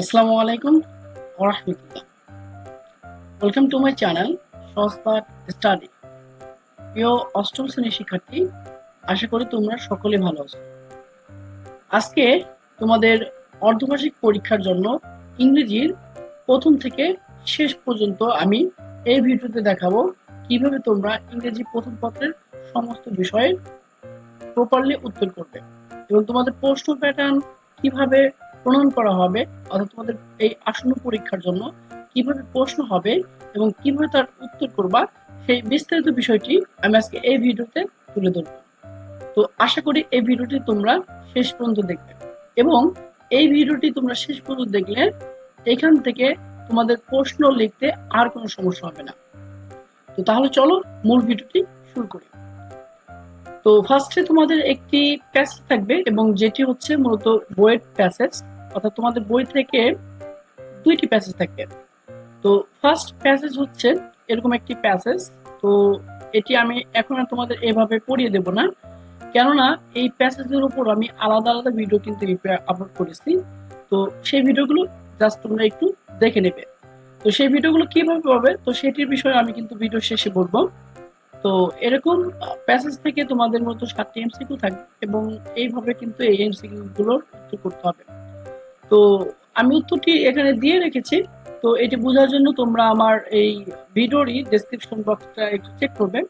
আসসালামু আলাইকুম ওরহমতুল্লাহ welcome to my channel Sahajpath study প্রিয় অষ্টম শ্রেণির শিক্ষার্থী, আশা করি তোমরা সকলে ভালো আছো। আজকে তোমাদের অর্ধবার্ষিক পরীক্ষার জন্য ইংরেজির প্রথম থেকে শেষ পর্যন্ত আমি এই ভিডিওতে দেখাবো কীভাবে তোমরা ইংরেজি প্রথম পত্রের সমস্ত বিষয়ের প্রপারলি উত্তর করবে। এবং তোমাদের প্রশ্ন প্যাটার্ন কীভাবে প্রণয়ন করা হবে, অর্থাৎ তোমাদের এই আসন্ন পরীক্ষার জন্য কীভাবে প্রশ্ন হবে এবং কীভাবে তার উত্তর করবা, সেই বিস্তারিত বিষয়টি আমি আজকে এই ভিডিওতে তুলে ধরব। তো আশা করি এই ভিডিওটি তোমরা শেষ পর্যন্ত দেখবে এবং এই ভিডিওটি তোমরা শেষ পর্যন্ত দেখলে এখান থেকে তোমাদের প্রশ্ন লিখতে আর কোনো সমস্যা হবে না। তো তাহলে চলো মূল ভিডিওটি শুরু করি। তো ফার্স্টে তোমাদের একটি প্যাসেজ থাকবে এবং যেটি হচ্ছে মূলত বইয়ের প্যাসেজ অর্থাৎ তোমাদের বই থেকে দুইটি প্যাসেজ থাকবে তো ফার্স্ট প্যাসেজ হচ্ছে এরকম একটি প্যাসেজ তো এটি আমি এখন আর তোমাদের এভাবে পড়িয়ে দেব না। কেননা এই প্যাসেজের উপর আমি আলাদা আলাদা ভিডিও কিন্তু আপলোড করেছি। তো সেই ভিডিওগুলো জাস্ট তোমরা একটু দেখে নেবে। তো সেই ভিডিওগুলো কীভাবে পাবে, তো সেটির বিষয়ে আমি কিন্তু ভিডিও শেষে বলব। তো এরকম প্যাসেজ থেকে তোমাদের মতো সাতটি এমসিকিউ থাকবে এবং এইভাবে কিন্তু এই এমসিকিউ গুলোর করতে হবে। তো আমি উত্তরটি এখানে দিয়ে রেখেছি। তো এটি বোঝার জন্য তোমরা আমার এই ভিডিওরই ডেসক্রিপশন বক্সটা একটু চেক করবে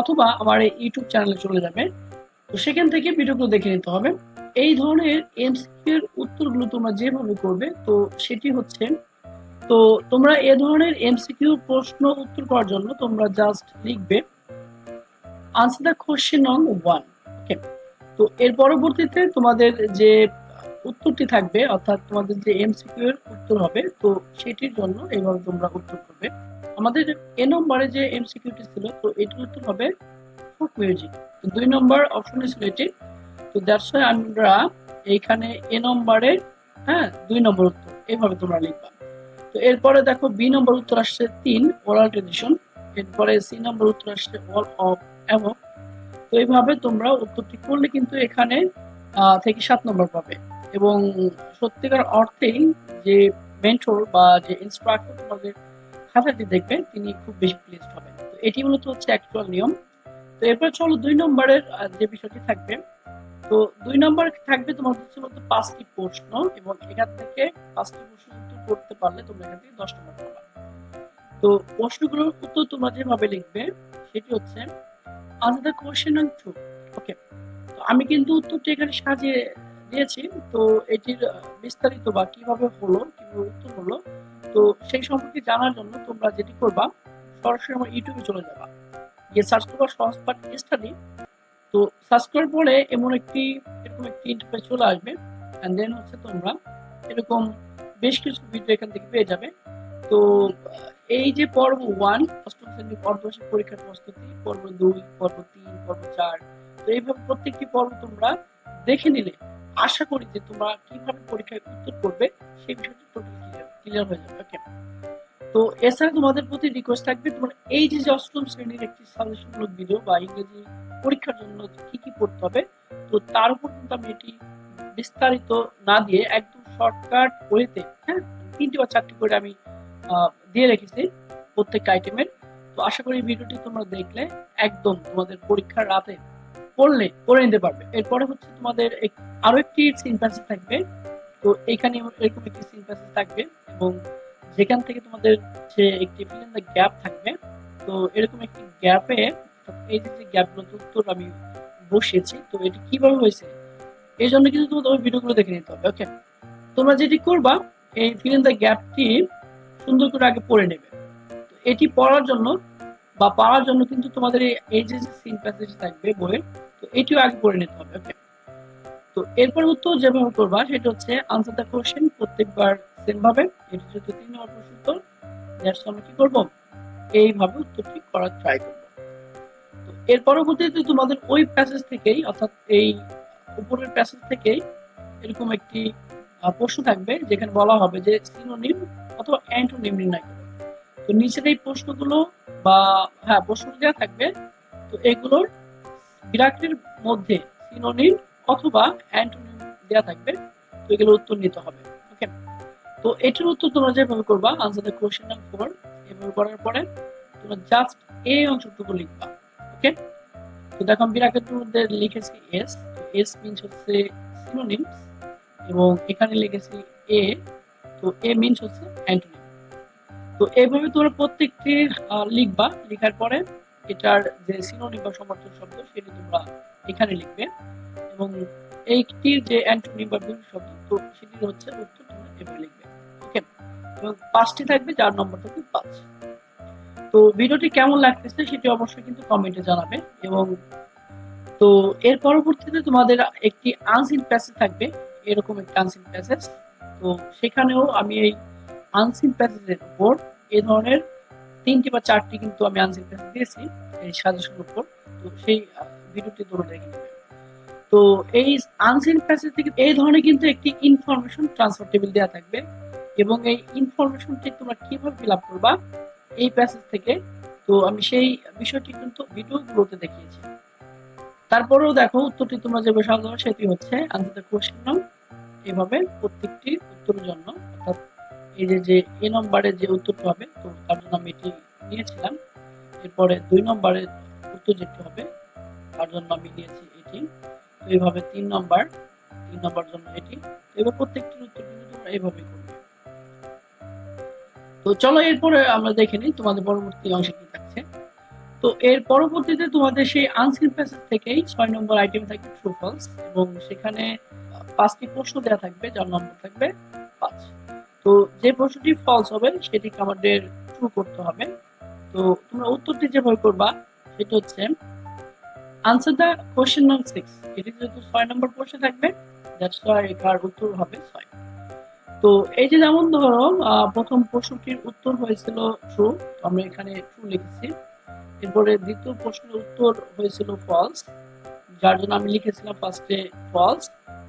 অথবা আমার এই ইউটিউব চ্যানেলে চলে যাবে। তো সেখান থেকে ভিডিওগুলো দেখে নিতে হবে। এই ধরনের এমসিকিউ এর উত্তরগুলো তোমরা যেভাবে করবে, তো সেটি হচ্ছে, তো তোমরা এ ধরনের এমসিকিউ প্রশ্ন উত্তর করার জন্য তোমরা জাস্ট লিখবে আনসার দ্য কোশ্চেন নং ওয়ান ওকে তো এর পরবর্তীতে তোমাদের যে উত্তরটি থাকবে, অর্থাৎ তোমাদের যে এমসিকিউ এর উত্তর হবে, তো সেটির জন্য এইভাবে তোমরা উত্তর করবে। আমাদের এ নম্বরে যে এমসিকিউটি ছিল, তো এটির উত্তর হবে ফোক মিউজিক তো দুই নম্বর অপশনে ছিল এটি। তো ওয়াই আমরা এইখানে এ নম্বরে হ্যাঁ দুই নম্বর উত্তর এইভাবে তোমরা লিখবা। তো এরপরে দেখো বি নম্বর উত্তর আসছে তিন ওরাল ট্রেডিশন এরপরে সি নম্বর উত্তর আসছে অল অফ এবং তো এইভাবে তোমরা উত্তরটি করলে কিন্তু এখানে থেকে সাত নম্বর পাবে। এবং সত্যিকার অর্থেই যে মেন্টর বা যে ইনস্ট্রাক্টর তোমাদের খাতাটি দেখবে, তিনি খুব বেশি প্লেসড হবেন। তো এটি মূলত হচ্ছে অ্যাকচুয়াল নিয়ম। তো এরপর চলো দুই নম্বরের যে বিষয়টি থাকবে। তো দুই নম্বর থাকবে তোমার হচ্ছে মধ্যে পাঁচটি প্রশ্ন এবং এখান থেকে পাঁচটি প্রশ্ন উত্তর করতে পারলে তোমরা এখান থেকে দশ নম্বর পাবা। তো প্রশ্নগুলোর উত্তর তোমরা যেভাবে লিখবে, সেটি হচ্ছে answer the question on true okay তো আমি কিন্তু উত্তরটি এখানে সাজিয়ে দিয়েছি। তো এটির বিস্তারিত বা কীভাবে হলো, কীভাবে উত্তর হলো, তো সেই সম্পর্কে জানার জন্য তোমরা যেটি করবা, সরাসরি আমার ইউটিউবে চলে যাবা। গিয়ে সার্চ করবা সহজ পাঠ স্টাডি তো সার্চ করার পরে এমন একটি, এরকম একটি ইন্টারফেস চলে আসবে। অ্যান্ড দেন হচ্ছে তোমরা এরকম বেশ কিছু ভিডিও এখান থেকে পেয়ে যাবে। তো এই যে পর্ব ওয়ান অষ্টম শ্রেণির অর্ধবার্ষিক পরীক্ষার প্রস্তুতি, পর্ব দুই, পর্ব তিন, পর্ব চার, তো এইভাবে প্রত্যেকটি পর্ব তোমরা দেখে নিলে। আশা করি যে তোমরা কীভাবে পরীক্ষায় উত্তর করবে সেই বিষয়টি ক্লিয়ার হয়ে যাবে ওকে তো এছাড়া তোমাদের প্রতি রিকোয়েস্ট থাকবে, তোমার এই যে অষ্টম শ্রেণির একটি সাজেশনমূলক ভিডিও বা ইংরেজি পরীক্ষার জন্য কি কি পড়তে হবে, তো তার উপর কিন্তু আমি এটি বিস্তারিত না দিয়ে একদম শর্টকাট ওয়েতে হ্যাঁ? তিনটি বা চারটি করে আমি দিয়ে রেখেছি প্রত্যেকটা আইটেমের তো আশা করি ভিডিওটি তোমরা দেখলে একদম তোমাদের পরীক্ষার রাতে পড়লে, পড়ে নিতে পারবে। এরপরে হচ্ছে তোমাদের আরও একটি সিন থাকবে। তো এখানে এরকম একটি সিন থাকবে এবং যেখান থেকে তোমাদের যে একটি ফিল দ্য গ্যাপ থাকবে, তো এরকম একটি গ্যাপে এই যে গ্যাপগুলো উত্তর আমি বসিয়েছি, তো এটি কীভাবে হয়েছে? এই জন্য কিন্তু তোমাদের ওই ভিডিওগুলো দেখে নিতে হবে ওকে তোমরা যেটি করবা, এই ফিল দ্য গ্যাপটি সুন্দর করে আগে পড়ে নেবে। এটি পড়ার জন্য বা পাওয়ার জন্য কিন্তু তোমাদের এই যে সিন প্যাসেজ থাকবে বইয়ের তো এটিও আগে পড়ে নিতে হবে তো এরপর উত্তর করবা সেটা হচ্ছে আনসার দ্য প্রত্যেকবার সেম ভাবে তিন নম্বর প্রশ্ন উত্তর কি করব? এইভাবে উত্তরটি করার ট্রাই তো এর পরবর্তীতে তোমাদের ওই প্যাসেজ থেকেই, অর্থাৎ এই উপরের প্যাসেজ থেকেই এরকম একটি প্রশ্ন থাকবে, যেখানে বলা হবে যে সিনোনিম অথবা অ্যান্টোনিম নির্ণয় করো। তো নিচের এই প্রশ্নগুলো বা হ্যাঁ প্রশ্ন দেওয়া থাকবে, তো এগুলোর বিরাটের মধ্যে সিনোনিম অথবা অ্যান্টোনিম দেওয়া থাকবে। তো এগুলো উত্তর নিতে হবে। ওকে তো এটার উত্তর তোমরা যেভাবে করবা answer the question number four এভাবে করার পরে তোমরা জাস্ট এই অংশটুকু লিখবা। ওকে তো দেখো আমি ব্র্যাকেটের মধ্যে লিখেছি এস এস মিনস হচ্ছে সিনোনিমস এবং এখানে লিখেছি এ তো এ মিনস হচ্ছে অ্যান্টোনিম তো এইভাবে তোমরা প্রত্যেকটি লিখবা, লেখার পরে এটার যে সিনোনিম বা সমর্থক শব্দ সেটি তোমরা এখানে লিখবে এবং এইটির যে অ্যান্টোনিম বা বিপরীত শব্দ, তো সেটির হচ্ছে উত্তর তোমরা এভাবে লিখবে ওকে এবং পাঁচটি থাকবে, যার নম্বর থাকবে পাঁচ। তো ভিডিওটি কেমন লাগতেছে সেটি অবশ্যই কিন্তু কমেন্টে জানাবে এবং তো এর পরবর্তীতে তোমাদের একটি আনসিন প্যাসেজ থাকবে, এরকম একটি আনসিন প্যাসেজ তো সেখানেও আমি এই আনসিন প্যাসেজের উপর এ ধরনের তিনটি বা চারটি কিন্তু আমি আনসিন প্যাসেজ দিয়েছি এই সাজেশনের উপর তো সেই ভিডিওটি তোমরা দেখে তো এই আনসিন প্যাসেজ থেকে এই ধরনের কিন্তু একটি ইনফরমেশন ট্রান্সফার টেবিল দেওয়া থাকবে এবং এই ইনফরমেশনটি তোমরা কীভাবে ফিল আপ করবা এই প্যাসেজ থেকে। তো আমি সেই বিষয়টি কিন্তু ভিডিওগুলোতে দেখিয়েছি। তারপরেও দেখো উত্তরটি তোমরা যে বসাল সেটি হচ্ছে আনসার কোশ্চেন নাম এভাবে প্রত্যেকটি উত্তরের জন্য এই যে যে এ নম্বরের যে উত্তরটা হবে, তো তার জন্য আমি এটি নিয়েছিলাম। এরপরে দুই নম্বরের উত্তর যেটি হবে, তার জন্য আমি নিয়েছি এটি। তো এইভাবে তিন নম্বর তিন নম্বর জন্য এটি। এবার প্রত্যেকটির উত্তর কিন্তু তোমরা এইভাবে করবে। তো চলো এরপরে আমরা দেখে নিই তোমাদের পরবর্তী অংশে কি থাকছে। তো এর পরবর্তীতে তোমাদের সেই আনসিন প্যাসেজ থেকেই ছয় নম্বর আইটেম থাকবে ট্রু ফলস এবং সেখানে পাঁচটি প্রশ্ন দেওয়া থাকবে, যার নম্বর থাকবে পাঁচ। তো যে প্রশ্নটি ফলস হবে সেটিকে আমাদের ট্রু করতে হবে। তো তোমরা উত্তরটি যেভাবে করবা, সেটা হচ্ছে answer the question number six এটি যেহেতু ছয় নম্বর প্রশ্নে থাকবে দ্যাটস ওয়াই এটার উত্তর হবে ছয়। তো এই যে যেমন ধরো প্রথম প্রশ্নটির উত্তর হয়েছিল ট্রু আমরা এখানে ট্রু লিখেছি। এরপরে দ্বিতীয় প্রশ্নের উত্তর হয়েছিল ফলস যার জন্য আমি লিখেছিলাম ফার্স্টে ফলস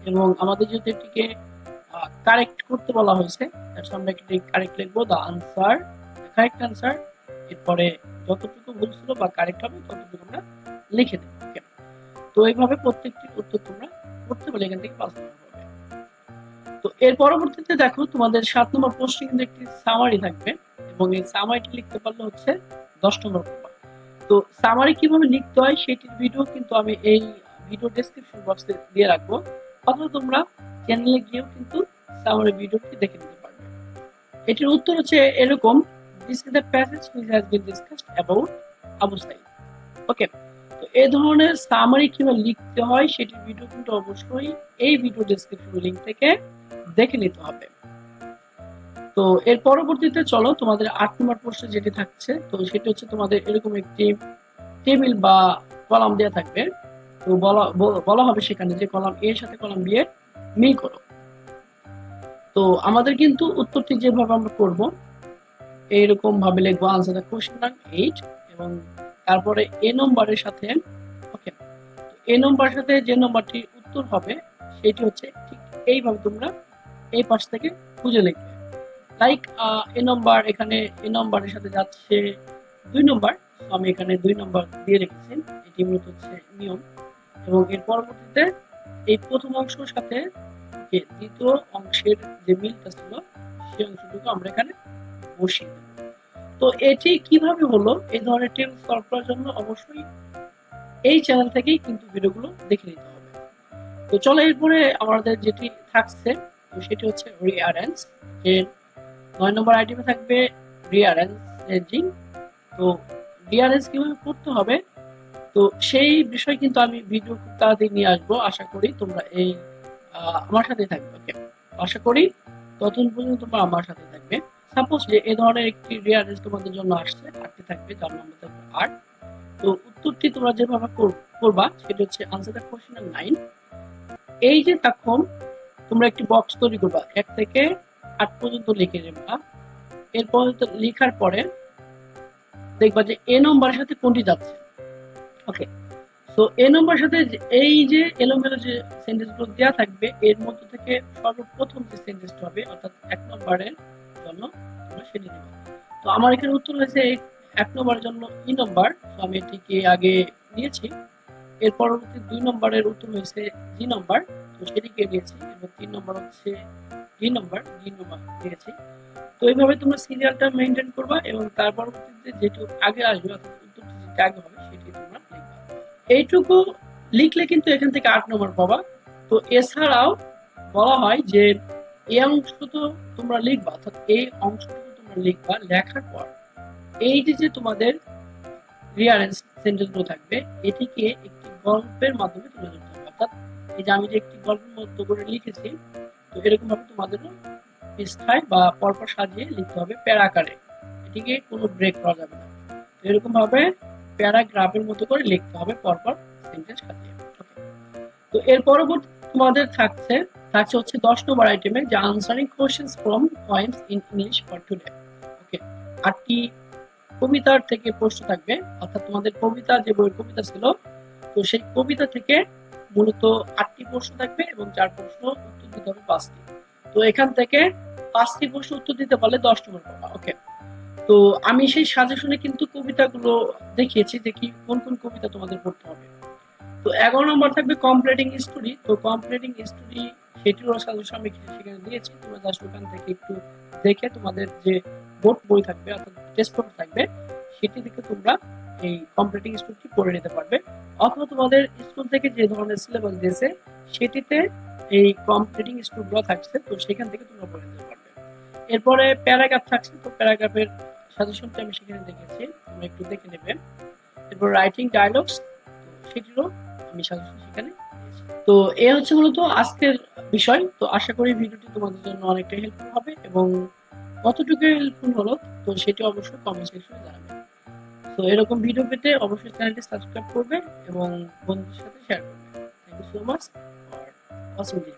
এবং আমাদের যেহেতু এটিকে কারেক্ট করতে বলা হয়েছে। That's আমরা এটি কারেক্ট লিখব। দ্য আনসার কারেক্ট আনসার এরপরে যতটুকু ভুল ছিল বা কারেক্ট হবে, ততটুকু আমরা লিখে দেবো? তো এইভাবে প্রত্যেকটির উত্তর তোমরা করতে পারলে, এখান থেকে পাস হবে তো এর পরবর্তীতে দেখো, তোমাদের সাত নম্বর প্রশ্নে কিন্তু একটি সামারি থাকবে এবং এই সামারিটি লিখতে পারলে হচ্ছে দশ নম্বর তো সামারি কীভাবে লিখতে হয়, সেটির ভিডিও কিন্তু আমি এই ভিডিও ডেসক্রিপশন বক্সে দিয়ে রাখব। অথবা তোমরা চ্যানেলে গিয়েও কিন্তু সামারি ভিডিওটি দেখে নিতে পারবে। এটির উত্তর হচ্ছে এরকম this is the passage which has been discussed about Abu Sayeed okay তো এই ধরনের সামারি কীভাবে লিখতে হয় সেটির ভিডিও কিন্তু অবশ্যই এই ভিডিও ডেসক্রিপশন লিংক থেকে দেখে নিতে হবে। তো এর পরবর্তীতে চলো, তোমাদের আট নম্বর প্রশ্ন যেটি থাকছে, তো সেটি হচ্ছে তোমাদের এরকম একটি টেবিল বা কলাম দেওয়া থাকবে। তো বলা বলা হবে সেখানে যে কলাম এর সাথে কলাম বি এর মিল করো। তো আমাদের কিন্তু উত্তরটি যেভাবে আমরা করব, এইরকম ভাবে লিখব answer the question number eight এবং তারপরে এ নম্বরের সাথে ওকে এ নম্বরের সাথে যে নম্বরটি উত্তর হবে, সেটি হচ্ছে ঠিক এইভাবে তোমরা এই পাশ থেকে খুঁজে লিখবে। লাইক এ নম্বর এখানে, এ নম্বরের সাথে যাচ্ছে দুই নম্বর আমি এখানে দুই নম্বর দিয়ে রেখেছি, এটি মূলত হচ্ছে নিয়ম এবং এর পরবর্তীতে এই প্রথম অংশের সাথে যে দ্বিতীয় অংশের যে মিলটা ছিল, সেই অংশটুকু আমরা এখানে বসিয়ে তো এটি কীভাবে হলো? এই ধরনের টেবিল সলভ করার জন্য অবশ্যই এই চ্যানেল থেকেই কিন্তু ভিডিওগুলো দেখে নিতে হবে। তো চলো এরপরে আমাদের যেটি থাকছে, তো সেটি হচ্ছে রিঅ্যারেঞ্জ যে নয় নম্বর আইটেমে থাকবে রিঅ্যারেঞ্জিং তো রিঅ্যারেঞ্জ কীভাবে করতে হবে? তো সেই বিষয় কিন্তু আমি ভিডিও খুব তাড়াতাড়ি নিয়ে আসব। আশা করি তোমরা এই আমার সাথে থাকবে ওকে আশা করি ততদিন পর্যন্ত তোমরা আমার সাথে থাকবে। সাপোজ যে এই ধরনের একটি রিয়ারেঞ্জ তোমাদের জন্য আসছে আটটি থাকবে, যার নম্বর থাকবে আট তো উত্তরটি তোমরা যেভাবে করবা, সেটা হচ্ছে আনসার দ্য কোশ্চেন নাইন এই যে তখন তোমরা একটি বক্স তৈরি করবা, এক থেকে আট পর্যন্ত লিখে নেবা। এরপর লেখার পরে দেখবা যে এ নম্বরের সাথে কোনটি যাচ্ছে। ওকে তো এ সাথে এই যে এলোমেলো যে দেওয়া থাকবে, এর মধ্যে থেকে সর্বপ্রথম যে সেন্টেন্সটা হবে, অর্থাৎ এক নম্বরের জন্য তো আমার এখানে উত্তর হয়েছে এক নম্বরের জন্য ই নম্বর তো আমি এটিকে আগে নিয়েছি। এর পরবর্তী দুই নম্বরের উত্তর হয়েছে জি নম্বর তো সেটিকে দিয়েছি এবং তিন নম্বর হচ্ছে ডি নম্বর ডি নম্বর দিয়েছি তো এইভাবে তোমরা সিরিয়ালটা মেনটেন করবা এবং তার পরবর্তীতে যেটু আগে আসবে, অর্থাৎ উত্তরটি আগে হবে এইটুকু লিখলে কিন্তু এখান থেকে আট নম্বর পাবা। তো এছাড়াও বলা হয় যে, এই অংশ তো তোমরা লিখবা, অর্থাৎ এই অংশটুকু তোমরা লিখবা লেখার পর। এই যে যে তোমাদের রিয়ারেন্স সেন্টেন্সগুলো থাকবে, এটিকে একটি গল্পের মাধ্যমে তুলে ধরতে হবে। অর্থাৎ এই যে, আমি যে একটি গল্পের মধ্যে করে লিখেছি, তো এরকম ভাবে তোমাদেরও পৃষ্ঠায় বা পরপর সাজিয়ে লিখতে হবে প্যারাকারে। এটিকে কোনো ব্রেক করা যাবে না। তো এরকম ভাবে প্যারাগ্রাফের মতো করে লিখতে হবে, পরপর সেন্টেন্স Okay. তো এর পরবর্তী তোমাদের থাকছে থাকছে হচ্ছে দশ নম্বর আইটেমে যে answering questions from points in English for today okay আটটি কবিতার থেকে প্রশ্ন থাকবে, অর্থাৎ তোমাদের কবিতা যে বইয়ের কবিতা ছিল, তো সেই কবিতা থেকে মূলত আটটি প্রশ্ন থাকবে এবং চার প্রশ্ন উত্তর দিতে হবে পাঁচটি। তো এখান থেকে পাঁচটি প্রশ্ন উত্তর দিতে পারলে দশ নম্বর পাবা। ওকে তো আমি সেই সাজেশনে কিন্তু কবিতাগুলো দেখিয়েছি, দেখি কোন কোন কবিতা তোমাদের পড়তে হবে। তো এগারো নম্বর থাকবে কমপ্লিটিং স্টোরি তো কমপ্লিটিং স্টোরি সেটিরও সাজেশন আমি সেখানে দিয়েছি, তোমরা জাস্ট ওখান থেকে একটু দেখে তোমাদের যে বোর্ড বই থাকবে অর্থাৎ টেস্ট পেপার থাকবে, সেটি থেকে তোমরা এই কমপ্লিটিং স্টোরিটি পড়ে নিতে পারবে। অথবা তোমাদের স্কুল থেকে যে ধরনের সিলেবাস দিয়েছে, সেটিতে এই কমপ্লিটিং স্টোরিগুলো থাকছে, তো সেখান থেকে তোমরা পড়ে নিতে পারবে। এরপরে প্যারাগ্রাফ থাকছে, তো প্যারাগ্রাফের সাজেশনটা আমি সেখানে দেখেছি, তোমরা একটু দেখে নেবে। এরপর রাইটিং ডায়লগস সেটিরও আমি সাজেশন সেখানে তো এ হচ্ছে মূলত আজকের বিষয়। তো আশা করি ভিডিওটি তোমাদের জন্য অনেকটা হেল্পফুল হবে এবং কতটুকু হেল্পফুল হলো, তো সেটি অবশ্যই কমেন্ট সেকশনে জানাবে। তো এরকম ভিডিও পেতে অবশ্যই চ্যানেলটি সাবস্ক্রাইব করবে এবং বন্ধুদের সাথে শেয়ার করবে। Thank you so much for watching this